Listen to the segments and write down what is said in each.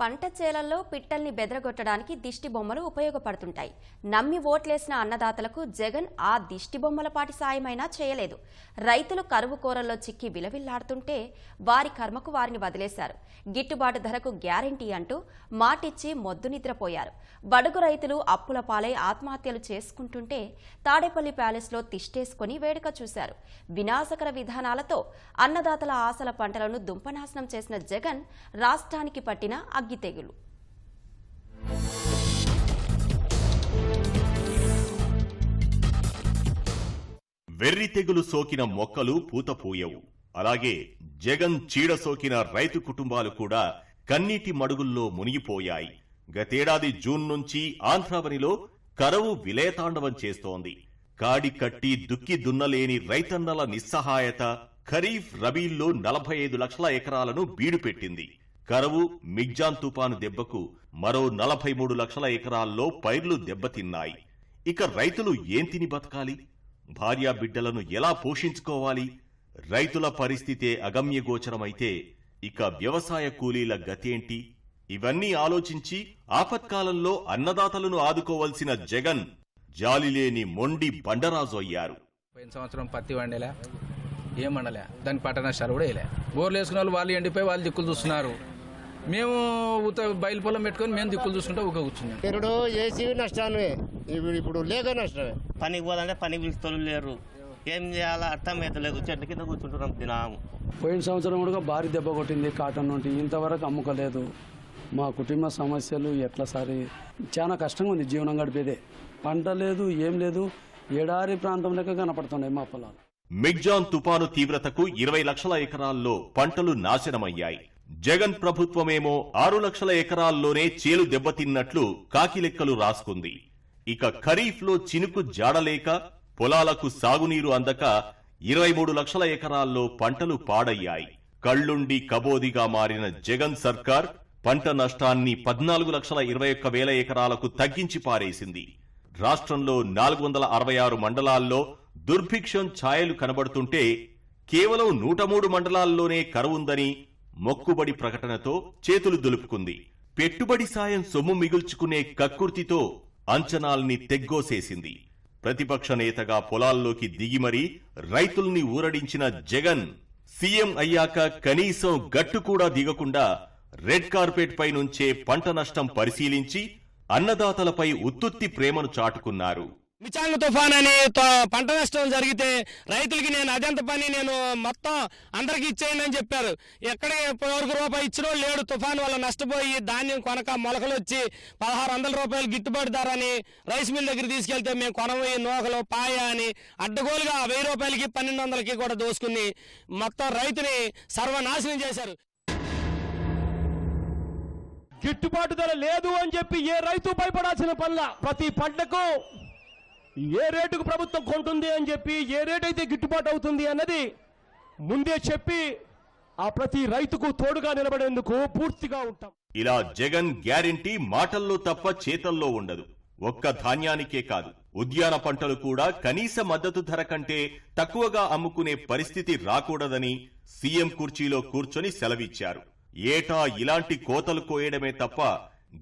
పంట చేలల్లో పిట్టల్ని బెదరగొట్టడానికి దిష్టి బొమ్మలు ఉపయోగపడుతుంటాయి. నమ్మి ఓట్లేసిన అన్నదాతలకు జగన్ ఆ దిష్టి బొమ్మలపాటి సాయమైనా చేయలేదు. రైతులు కరువు కోరల్లో చిక్కి విలవిల్లాడుతుంటే వారి కర్మకు వారిని వదిలేశారు. గిట్టుబాటు ధరకు గ్యారంటీ అంటూ మాటిచ్చి మొద్దు నిద్రపోయారు. బడుగు రైతులు అప్పుల పాలై ఆత్మహత్యలు చేసుకుంటుంటే తాడేపల్లి ప్యాలెస్లో తిష్టేసుకుని వేడుక చూశారు. వినాశకర విధానాలతో అన్నదాతల ఆశల పంటలను దుంపనాశనం చేసిన జగన్ రాష్ట్రానికి పట్టిన అగ్గి తెగులు. వెర్రి తెగులు సోకిన మొక్కలు పూతపోయవు. అలాగే జగన్ చీడ సోకిన రైతు కుటుంబాలు కూడా కన్నీటి మడుగుల్లో మునిగిపోయాయి. గతేడాది జూన్ నుంచి ఆంధ్రావనిలో కరవు విలయతాండవం చేస్తోంది. కాడి కట్టి దుక్కి దున్నలేని రైతన్నల నిస్సహాయత ఖరీఫ్ రబీల్లో నలభై ఐదు లక్షల ఎకరాలను బీడుపెట్టింది. కరవు మిగ్జాన్ తుపాను దెబ్బకు మరో నలభై మూడు లక్షల ఎకరాల్లో పైర్లు దెబ్బతిన్నాయి. ఇక రైతులు ఏం తిని బతకాలి? భార్యా బిడ్డలను ఎలా పోషించుకోవాలి? రైతుల పరిస్థితే అగమ్యగోచరమైతే ఇక వ్యవసాయ కూలీల గతేంటి? ఇవన్నీ ఆలోచించి ఆపత్కాలంలో అన్నదాతలను ఆదుకోవలసిన జగన్ జాలిలేని మొండి బండరాజు అయ్యారు. పోయిన సంవత్సరం పత్తి వండేలా? ఏం దాని పట్టణ కూడా వేయలే. బోర్లు వేసుకున్న వాళ్ళు వాళ్ళు ఎండిపోయి వాళ్ళు దిక్కులు చూస్తున్నారు. మేము బయలు పొలం పెట్టుకొని మేము దిక్కులు చూసుకుంటే ఊక కూర్చున్నాం. పెరుడు ఏసీ నష్టాన్ని ఇప్పుడు ఇప్పుడు లేక నష్టమే. పనికి పోదంటే పనికి పిలుస్తూ లేరు. ఏం చేయాలో అర్థం అవుతలేదు చెట్ల కింద కూర్చుంటున్నాం దినాము. పోయిన సంవత్సరం కూడా భారీ దెబ్బ కొట్టింది కాటన్ నుండి. ఇంతవరకు అమ్ముకోలేదు. మా కుటుంబ సమస్యలు ఎట్లా సారి? చాలా కష్టంగా ఉంది జీవనం గడిపేదే. పంట లేదు ఏం లేదు. ఎడారి ప్రాంతం లెక్క కనపడుతున్నాయి మా పొలాలు. మిగ్జాన్ తుపాను తీవ్రతకు ఇరవై లక్షల ఎకరాల్లో పంటలు నాశనమయ్యాయి. జగన్ ప్రభుత్వమేమో ఆరు లక్షల ఎకరాల్లోనే చేలు దెబ్బతిన్నట్లు కాకిలెక్కలు రాసుకుంది. ఇక ఖరీఫ్లో చినుకు జాడలేక పొలాలకు సాగునీరు అందక ఇరవై మూడు లక్షల ఎకరాల్లో పంటలు పాడయ్యాయి. కళ్ళుండి కబోదిగా మారిన జగన్ సర్కార్ పంట నష్టాన్ని పద్నాలుగు లక్షల ఇరవై ఒక్క వేల ఎకరాలకు తగ్గించి పారేసింది. రాష్ట్రంలో నాలుగు వందల అరవై ఆరు మండలాల్లో దుర్భిక్షం ఛాయలు కనబడుతుంటే కేవలం నూట మూడు మండలాల్లోనే కరువుందని మొక్కుబడి ప్రకటనతో చేతులు దులుపుకుంది. పెట్టుబడి సాయం సొమ్ము మిగుల్చుకునే కక్కుర్తితో అంచనాల్ని తెగ్గోసేసింది. ప్రతిపక్ష నేతగా పొలాల్లోకి దిగిమరి రైతుల్ని ఊరడించిన జగన్ సీఎం అయ్యాక కనీసం గట్టు కూడా దిగకుండా రెడ్ కార్పెట్ పై నుంచే పంట నష్టం పరిశీలించి అన్నదాతలపై ఉత్తుత్తి ప్రేమను చాటుకున్నారు. మిచాంగ్ తుఫాన్ అని పంట నష్టం జరిగితే రైతులకి నేను అదంత పని నేను మొత్తం అందరికి ఇచ్చేయండి అని చెప్పారు. ఎక్కడ వరకు రూపాయి ఇచ్చినో లేడు. తుఫాన్ వల్ల నష్టపోయి ధాన్యం కొనక మొలకలు వచ్చి పదహారు వందల రూపాయలు గిట్టుబాటు ధరని రైస్ మిల్ దగ్గర తీసుకెళ్తే మేము కొనబోయి నూకలు పాయ అని అడ్డగోలుగా వెయ్యి రూపాయలకి పన్నెండు వందలకి కూడా దోసుకుని మొత్తం రైతుని సర్వనాశనం చేశారు. గిట్టుబాటు ధర లేదు అని చెప్పి ఏ రైతు భయపడాల్సిన పనుల? ప్రతి పంటకు ఏ రేటుకు ప్రభుత్వం కొంటుంది అని చెప్పి ఏ రేటు అయితే గిట్టుబాటు అవుతుంది అన్నది ముందే చెప్పి ఆ ప్రతి రైతుకు తోడుగా నిలబడేందుకు పూర్తిగా ఉంటాం. ఇలా జగన్ గ్యారెంటీ మాటల్లో తప్ప చేతల్లో ఉండదు. ఒక్క ధాన్యానికే కాదు. ఉద్యాన పంటలు కూడా కనీస మద్దతు ధర కంటే తక్కువగా అమ్ముకునే పరిస్థితి రాకూడదని సీఎం కుర్చీలో కూర్చొని సెలవిచ్చారు. ఏటా ఇలాంటి కోతలు కోయడమే తప్ప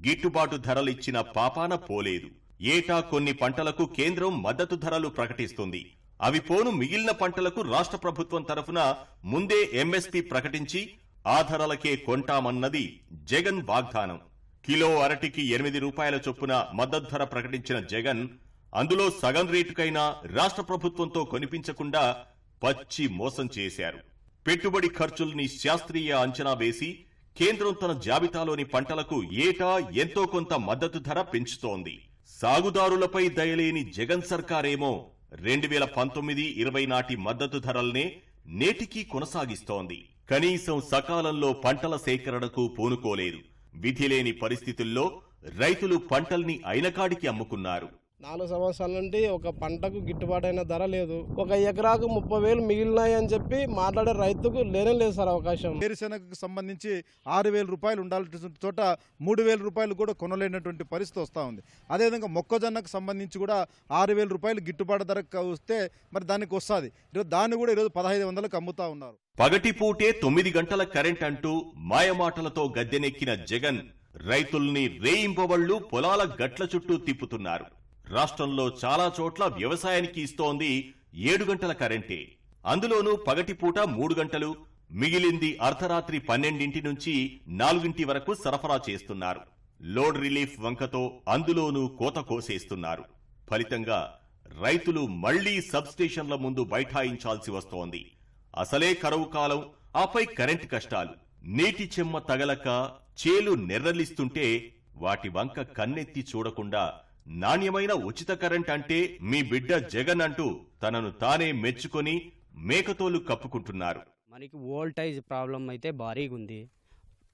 గిట్టుబాటు ధరలిచ్చిన పాపాన పోలేదు. ఏటా కొన్ని పంటలకు కేంద్రం మద్దతు ధరలు ప్రకటిస్తుంది. అవి పోను మిగిలిన పంటలకు రాష్ట్ర ప్రభుత్వం తరఫున ముందే ఎంఎస్పీ ప్రకటించి ఆ ధరలకే కొంటామన్నది జగన్ వాగ్దానం. కిలో అరటికి ఎనిమిది రూపాయల చొప్పున మద్దతు ధర ప్రకటించిన జగన్ అందులో సగం రేటుకైనా రాష్ట్ర ప్రభుత్వంతో కొనిపించకుండా పచ్చి మోసం చేశారు. పెట్టుబడి ఖర్చుల్ని శాస్త్రీయ అంచనా వేసి కేంద్రం తన జాబితాలోని పంటలకు ఏటా ఎంతో కొంత మద్దతు ధర పెంచుతోంది. సాగుదారులపై దయలేని జగన్ సర్కారేమో రెండు వేల పంతొమ్మిది ఇరవై నాటి మద్దతు ధరల్నే నేటికీ కొనసాగిస్తోంది. కనీసం సకాలంలో పంటల సేకరణకు పూనుకోలేదు. విధిలేని పరిస్థితుల్లో రైతులు పంటల్ని అయినకాడికి అమ్ముకున్నారు. నాలుగు సంవత్సరాల నుండి ఒక పంటకు గిట్టుబాటైన ధర లేదు. ఒక ఎకరాకు ముప్పై వేలు మిగిలినాయి అని చెప్పి మాట్లాడే రైతుకు లేనే లేదు సార్ అవకాశం. వేరుశెనగకు సంబంధించి ఆరు వేల రూపాయలు ఉండాల్సిన చోట మూడు వేల రూపాయలు కూడా కొనలేనటువంటి పరిస్థితి వస్తూ ఉంది. అదేవిధంగా మొక్కజొన్నకు సంబంధించి కూడా ఆరు వేల రూపాయలు గిట్టుబాటు ధరకు వస్తే మరి దానికి వస్తుంది. ఈరోజు దాన్ని కూడా ఈరోజు పదహైదు వందలకు అమ్ముతా ఉన్నారు. పగటిపూటే తొమ్మిది గంటల కరెంట్ అంటూ మాయమాటలతో గద్దెనెక్కిన జగన్ రైతుల్ని రేయింపవళ్ళు పొలాల గట్ల చుట్టూ తిప్పుతున్నారు. రాష్ట్రంలో చాలా చోట్ల వ్యవసాయానికి ఇస్తోంది ఏడు గంటల కరెంటే. అందులోనూ పగటిపూట మూడు గంటలు మిగిలింది అర్ధరాత్రి పన్నెండింటి నుంచి నాలుగింటి వరకు సరఫరా చేస్తున్నారు. లోడ్ రిలీఫ్ వంకతో అందులోనూ కోత కోసేస్తున్నారు. ఫలితంగా రైతులు మళ్ళీ సబ్స్టేషన్ల ముందు బైఠాయించాల్సి వస్తోంది. అసలే కరువు కాలం ఆపై కరెంట్ కష్టాలు. నీటి చెమ్మ తగలక చేలు నెర్రలిస్తుంటే వాటి వంక కన్నెత్తి చూడకుండా నాణ్యమైన ఉచిత కరెంట్ అంటే మీ బిడ్డ జగన్ అంటూ తనను తానే మెచ్చుకొని మేకతోలు కప్పుకుంటున్నారు. మనకి వోల్టేజ్ ప్రాబ్లం అయితే భారీగా ఉంది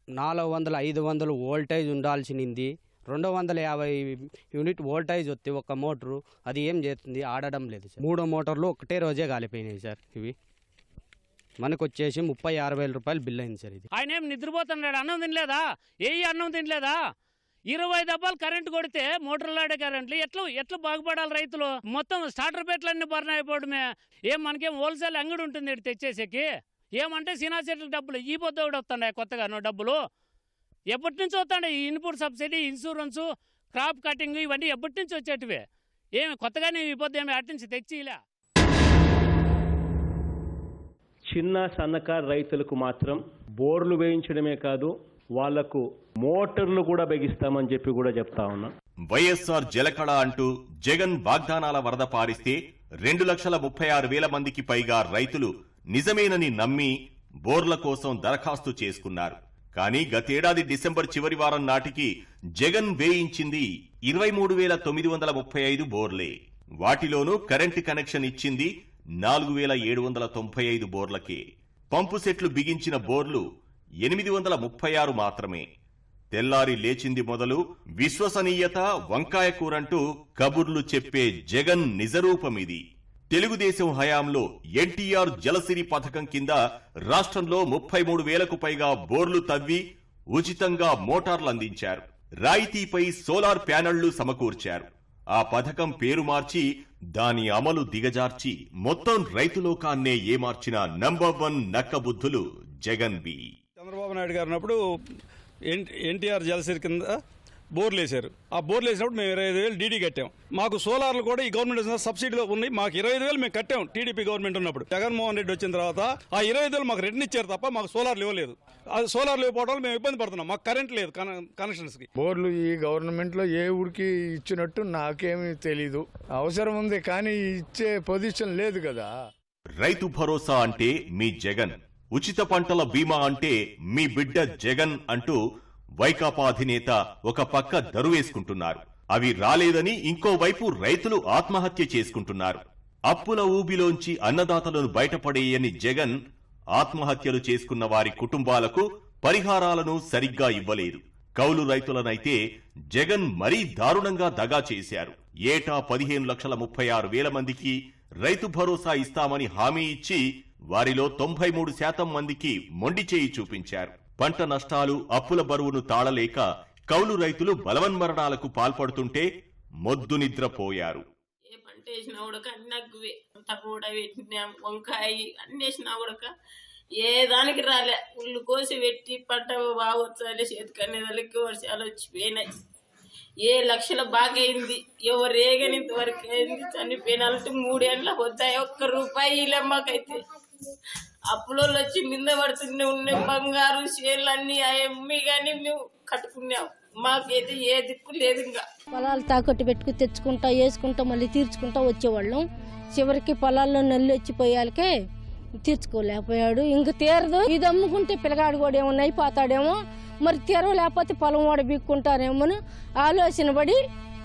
నాలుగు వందల ఐదు వందలు వోల్టేజ్ ఉండాల్సింది రెండు వందల యాభై యూనిట్ వోల్టేజ్ వస్తే ఒక మోటరు అది ఏం చేస్తుంది? ఆడడం లేదు సార్. మూడు మోటార్లు ఒకటే రోజే కాలిపోయినాయి సార్ ఇవి. మనకు వచ్చేసి ముప్పై ఆరు వేల రూపాయలు బిల్ అయింది సార్ ఇది. ఆయన ఏం నిద్రపోతున్నాడు? అన్నం తినలేదా? ఏ అన్నం తినలేదా? ఇరవై దెబ్బలు కరెంటు కొడితే మోటార్లాడే కరెంట్లు. ఎట్లా ఎట్లా బాగుపడాలి రైతులు? మొత్తం స్టార్టర్ పెట్లన్నీ బర్న్ అయిపోవడమే ఏం మనకేం హోల్సేల్ అంగడి ఉంటుంది ఇటు తెచ్చేసేకి? ఏమంటే సినా సెట్ల డబ్బులు. ఈ పొద్దు కూడా వస్తున్నాయి కొత్తగా నువ్వు డబ్బులు. ఎప్పటి నుంచి వస్తాయి ఈ input subsidy insurance crop cutting ఇవన్నీ ఎప్పటి నుంచి వచ్చేటివే? ఏమి కొత్తగానే ఈ పొద్దు ఏమి అటు నుంచి తెచ్చిలే? చిన్న సన్నకారు రైతులకు మాత్రం బోర్లు వేయించడమే కాదు వాళ్ళకు మోటార్లు కూడా బిగిస్తామని చెప్పి కూడా చెప్తా ఉన్నా. వైఎస్ఆర్ జలకళ అంటూ జగన్ వాగ్దానాల వరద పారిస్తే రెండు లక్షల ముప్పై ఆరు వేల మందికి పైగా రైతులు నిజమేనని నమ్మి బోర్ల కోసం దరఖాస్తు చేసుకున్నారు. కానీ గతేడాది డిసెంబర్ చివరి వారం నాటికి జగన్ వేయించింది ఇరవై మూడు వేల తొమ్మిది వందల ముప్పై ఐదు బోర్లే. వాటిలోనూ కరెంటు కనెక్షన్ ఇచ్చింది నాలుగు వేల ఏడు వందల తొంభై ఐదు బోర్లకే. పంపు సెట్లు బిగించిన బోర్లు ఎనిమిది వందల ముప్పై ఆరు మాత్రమే. తెల్లారి లేచింది మొదలు విశ్వసనీయత వంకాయ కూరంటూ కబుర్లు చెప్పే జగన్ నిజరూపమిది. తెలుగుదేశం హయాంలో ఎన్టీఆర్ జలసిరి పథకం కింద రాష్ట్రంలో ముప్పై మూడు వేలకు పైగా బోర్లు తవ్వి ఉచితంగా మోటార్లు అందించారు రాయితీపై సోలార్ ప్యానళ్ళు సమకూర్చారు. ఆ పథకం పేరు మార్చి దాని అమలు దిగజార్చి మొత్తం రైతులోకాన్నే ఏమార్చిన నంబర్ వన్ నక్కబుద్ధులు జగన్ బి. చంద్రబాబు నాయుడు గారు ఉన్నప్పుడు ఎన్ ఎన్టీఆర్ జలసిరి కింద బోర్లు వేశారు ఆ బోర్లు వేసినప్పుడు మేము ఇరవై ఐదు వేలు డీడీ కట్టాం. మాకు సోలార్లు కూడా ఈ గవర్నమెంట్ వచ్చిన సబ్సిడీలో ఉన్నాయి. మాకు ఇరవై ఐదు వేలు మేము కట్టాం టీడీపీ గవర్నమెంట్ ఉన్నప్పుడు. జగన్మోహన్ రెడ్డి వచ్చిన తర్వాత ఆ ఇరవై ఐదు వేలు మాకు రిటర్న్ ఇచ్చారు తప్ప మాకు సోలార్లు ఇవ్వలేదు. అది సోలార్లు వల్ల మేము ఇబ్బంది పడుతున్నాం. మాకు కరెంట్ లేదు కనెక్షన్స్కి. బోర్లు ఈ గవర్నమెంట్లో ఏ ఊరికి ఇచ్చినట్టు నాకేమీ తెలీదు. అవసరం ఉంది కానీ ఇచ్చే పొజిషన్ లేదు కదా. రైతు భరోసా అంటే మీ జగన్. ఉచిత పంటల బీమా అంటే మీ బిడ్డ జగన్ అంటూ వైకాపా అధినేత ఒక పక్క దరువేసుకుంటున్నారు అవి రాలేదని ఇంకోవైపు రైతులు ఆత్మహత్య చేసుకుంటున్నారు. అప్పుల ఊబిలోంచి అన్నదాతలను బయటపడేయని జగన్ ఆత్మహత్యలు చేసుకున్న వారి కుటుంబాలకు పరిహారాలను సరిగ్గా ఇవ్వలేదు. కౌలు రైతులనైతే జగన్ మరీ దారుణంగా దగా చేశారు. ఏటా పదిహేను లక్షల ముప్పై ఆరు వేల మందికి రైతు భరోసా ఇస్తామని హామీ ఇచ్చి వారిలో తొంభై మూడు శాతం మందికి మొండి చేయి చూపించారు. పంట నష్టాలు అప్పుల బరువును తాళలేక కౌలు రైతులు బలవన్మరణాలకు పాల్పడుతుంటే మొద్దు నిద్రపోయారు. ఏ పంట వేసినా కూడా అన్ని అగ్గువే కూడా పెట్టినాం వంకాయ అన్ని వేసినా కూడా ఏ దానికి రాలే. ఉళ్ళు కోసి పెట్టి పంట బాగా వచ్చాలి చేతికనే వాళ్ళకి వర్షాలు వచ్చిపోయినాయి. ఏ లక్షల బాగా అయింది? ఎవరు ఏగని ఇంతవరకు అయింది? చనిపోయిన మూడేళ్ళ వద్దాయి ఒక్క రూపాయి ఇలా మాకైతే. అప్పులో వచ్చి మింద పడుతూనే ఉన్నాయి బంగారు షేర్లు అన్ని అమ్మి కానీ మేము కట్టుకున్నాం. మాకైతే ఏ దిక్కు లేదు ఇంకా. పొలాలు తాకట్టు పెట్టుకుని తెచ్చుకుంటా వేసుకుంటా మళ్ళీ తీర్చుకుంటా వచ్చేవాళ్ళం. చివరికి పొలాల్లో నల్లి వచ్చిపోయాలకే తీర్చుకోలేకపోయాడు. ఇంక తీరదు. ఇది అమ్ముకుంటే పిల్లగాడు కూడా ఏమన్నా అయిపోతాడేమో. మరి తీరవలేకపోతే పొలం వాడు బీక్కుంటారేమో అని ఆలోచన పడి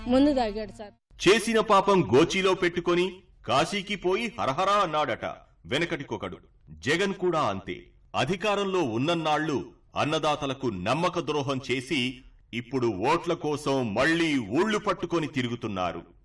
ముందు తాగాడు సార్. చేసిన పాపం గోచీలో పెట్టుకొని కాశీకి పోయి హరహరా అన్నాడట. వెనకటికొకడు. జగన్ కూడా అంతే. అధికారంలో ఉన్నన్నాళ్ళు అన్నదాతలకు నమ్మక ద్రోహం చేసి ఇప్పుడు ఓట్ల కోసం మళ్ళీ ఊళ్ళు పట్టుకొని తిరుగుతున్నారు.